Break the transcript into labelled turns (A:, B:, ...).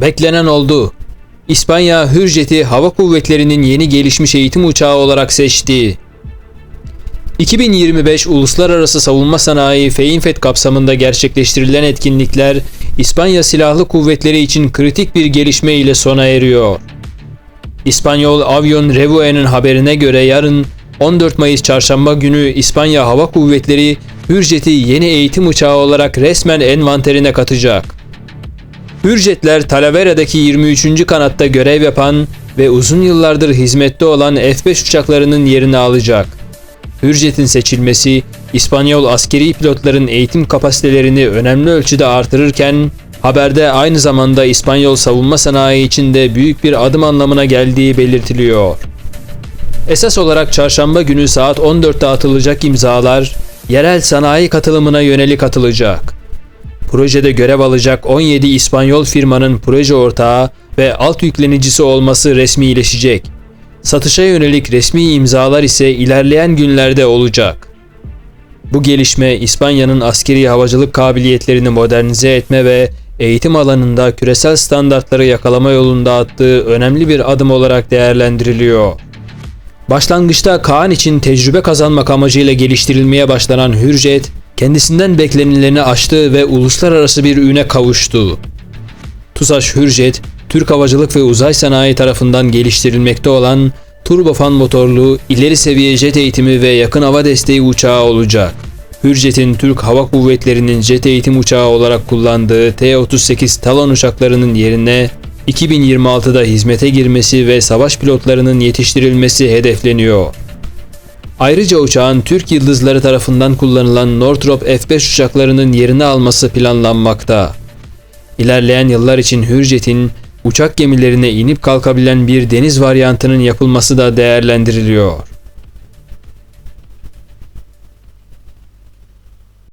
A: Beklenen oldu. İspanya Hürjet'i hava kuvvetlerinin yeni gelişmiş eğitim uçağı olarak seçti. 2025 Uluslararası Savunma Sanayi Feinfet kapsamında gerçekleştirilen etkinlikler İspanya Silahlı Kuvvetleri için kritik bir gelişme ile sona eriyor. İspanyol Avion Revue'nin haberine göre yarın 14 Mayıs Çarşamba günü İspanya Hava Kuvvetleri Hürjet'i yeni eğitim uçağı olarak resmen envanterine katacak. Hürjetler Talavera'daki 23. kanatta görev yapan ve uzun yıllardır hizmette olan F-5 uçaklarının yerini alacak. Hürjet'in seçilmesi İspanyol askeri pilotların eğitim kapasitelerini önemli ölçüde artırırken haberde aynı zamanda İspanyol savunma sanayi için de büyük bir adım anlamına geldiği belirtiliyor. Esas olarak çarşamba günü saat 14'te atılacak imzalar yerel sanayi katılımına yönelik atılacak. Projede görev alacak 17 İspanyol firmanın proje ortağı ve alt yüklenicisi olması resmileşecek. Satışa yönelik resmi imzalar ise ilerleyen günlerde olacak. Bu gelişme İspanya'nın askeri havacılık kabiliyetlerini modernize etme ve eğitim alanında küresel standartları yakalama yolunda attığı önemli bir adım olarak değerlendiriliyor. Başlangıçta Kaan için tecrübe kazanmak amacıyla geliştirilmeye başlanan Hürjet, kendisinden beklenileni aştı ve uluslararası bir üne kavuştu. TUSAŞ Hürjet, Türk Havacılık ve Uzay Sanayi tarafından geliştirilmekte olan turbofan motorlu, ileri seviye jet eğitimi ve yakın hava desteği uçağı olacak. Hürjet'in Türk Hava Kuvvetleri'nin jet eğitim uçağı olarak kullandığı T-38 Talon uçaklarının yerine 2026'da hizmete girmesi ve savaş pilotlarının yetiştirilmesi hedefleniyor. Ayrıca uçağın Türk yıldızları tarafından kullanılan Northrop F-5 uçaklarının yerini alması planlanmakta. İlerleyen yıllar için Hürjet'in uçak gemilerine inip kalkabilen bir deniz varyantının yapılması da değerlendiriliyor.